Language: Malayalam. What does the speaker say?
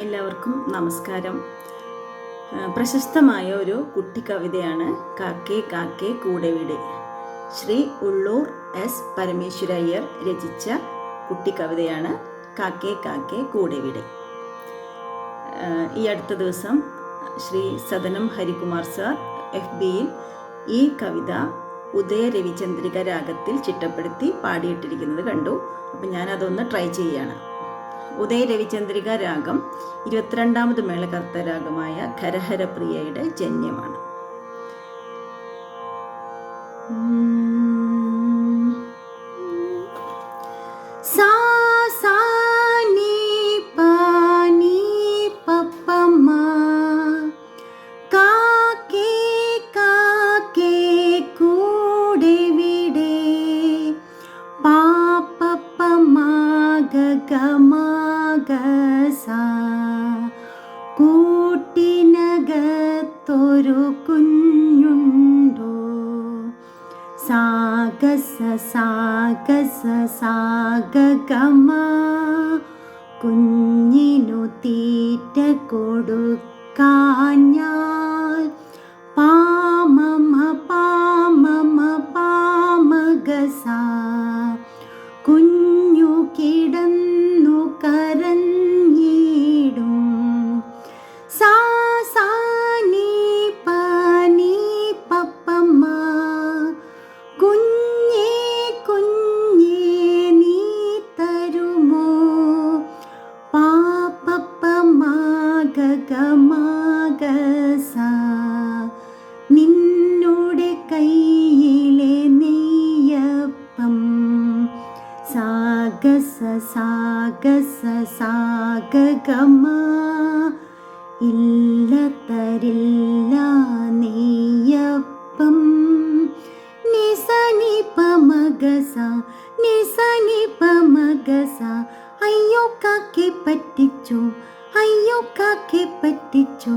എല്ലാവർക്കും നമസ്കാരം. പ്രശസ്തമായ ഒരു കുട്ടി കവിതയാണ് കാക്കേ കാക്കേ കൂടെവിടെ ശ്രീ ഉള്ളൂർ എസ് പരമേശ്വരയ്യർ രചിച്ച കുട്ടി കവിതയാണ് കാക്കേ കാക്കേ വീട്. ഈ അടുത്ത ദിവസം ശ്രീ സദനം ഹരികുമാർ സാർ എഫ് ബിയിൽ ഈ കവിത ഉദയ രവിചന്ദ്രിക രാഗത്തിൽ ചിട്ടപ്പെടുത്തി പാടിയിട്ടിരിക്കുന്നത് കണ്ടു. അപ്പം ഞാനതൊന്ന് ട്രൈ ചെയ്യുകയാണ് ഉദയ രവിചന്ദ്രിക രാഗം ഇരുപത്തിരണ്ടാമത് മേളകർത്ത രാഗമായ ഖരഹരപ്രിയയുടെ ജന്യമാണ്. ഗഗമഗ സാ കൂട്ടിനകത്തൊരു കുഞ്ഞുണ്ടോ? സാഗസ സാഗസ സാഗമ കുഞ്ഞിനു തീറ്റ കൊടുക്കാൻ ഞാൻ പാമമ പാമമ പാമഗസ. പാപ്പപ്പമാകമാകസ നിന്നോടെ കയ്യിലെ നെയ്യപ്പം. സാഗസ സാഗസ സാഗമ ഇല്ല തരില്ല നെയ്യപ്പം. നിസനി പമഗസ നിസനി പമഗസ അയ്യോ കാക്കെ പറ്റിച്ചു. അയ്യോ കാക്കെ പറ്റിച്ചു